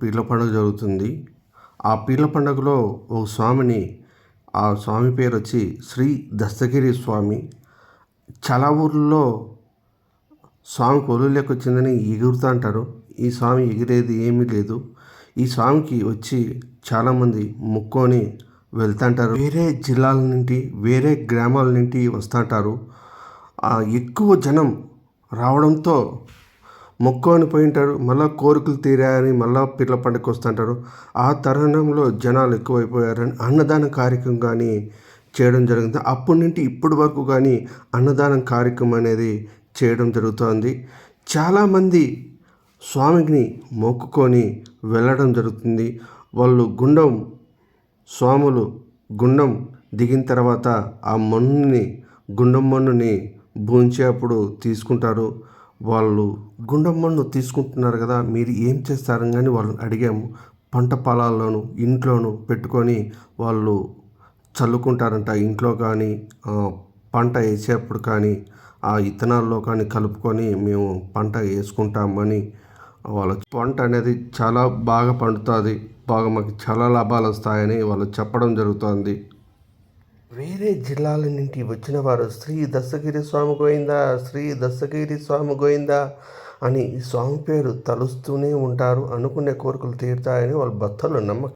పీర్ల పండుగ జరుగుతుంది. ఆ పీర్ల పండుగలో ఓ స్వామిని ఆ స్వామి పేరు వచ్చి శ్రీ దస్తగిరి స్వామి. చాలా ఊర్లలో స్వామి కొలువులోకి వచ్చిందని ఎగురుతూ అంటారు. ఈ స్వామి ఎగిరేది ఏమీ లేదు. ఈ స్వామికి వచ్చి చాలామంది మొక్కుకొని వెళ్తుంటారు వేరే జిల్లాల నుండి వేరే గ్రామాల నుండి వస్తుంటారు ఎక్కువ జనం రావడంతో మొక్కుకొని పోయింటారు మళ్ళీ కోరికలు తీరాయని మళ్ళీ పిర్ల పండుగకి వస్తుంటారు. ఆ తరుణంలో జనాలు ఎక్కువైపోయారని అన్నదాన కార్యక్రమం కానీ చేయడం జరిగింది. అప్పటి నుండి ఇప్పటి వరకు కానీ అన్నదానం కార్యక్రమం అనేది చేయడం జరుగుతుంది. చాలామంది స్వామిని మొక్కుకొని వెళ్ళడం జరుగుతుంది. వాళ్ళు గుండం స్వాములు గుండం దిగిన తర్వాత ఆ మన్నుని గుండం మన్నుని భూంచేపుడు తీసుకుంటారు. వాళ్ళు గుండమ్మను మన్ను తీసుకుంటున్నారు కదా మీరు ఏం చేస్తారని కానీ వాళ్ళని అడిగాము. పంట పొలాల్లోనూ ఇంట్లోనూ పెట్టుకొని వాళ్ళు చల్లుకుంటారంట. ఇంట్లో కానీ పంట వేసేప్పుడు కానీ ఆ ఇత్తనాల్లో కానీ కలుపుకొని మేము పంట వేసుకుంటామని వాళ్ళ పంట అనేది చాలా బాగా పండుతుంది. బాగా మాకు చాలా లాభాలు వస్తాయని వాళ్ళు చెప్పడం జరుగుతుంది. వేరే జిల్లాల నుండి వచ్చిన వారు శ్రీ దశగిరి స్వామి గోయిందా శ్రీ దశగిరి స్వామి గోయిందా అని ఈ స్వామి పేరు తలుస్తూనే ఉంటారు అనుకునే కోరికలు తీరుతాయని వాళ్ళ భక్తులు నమ్మకం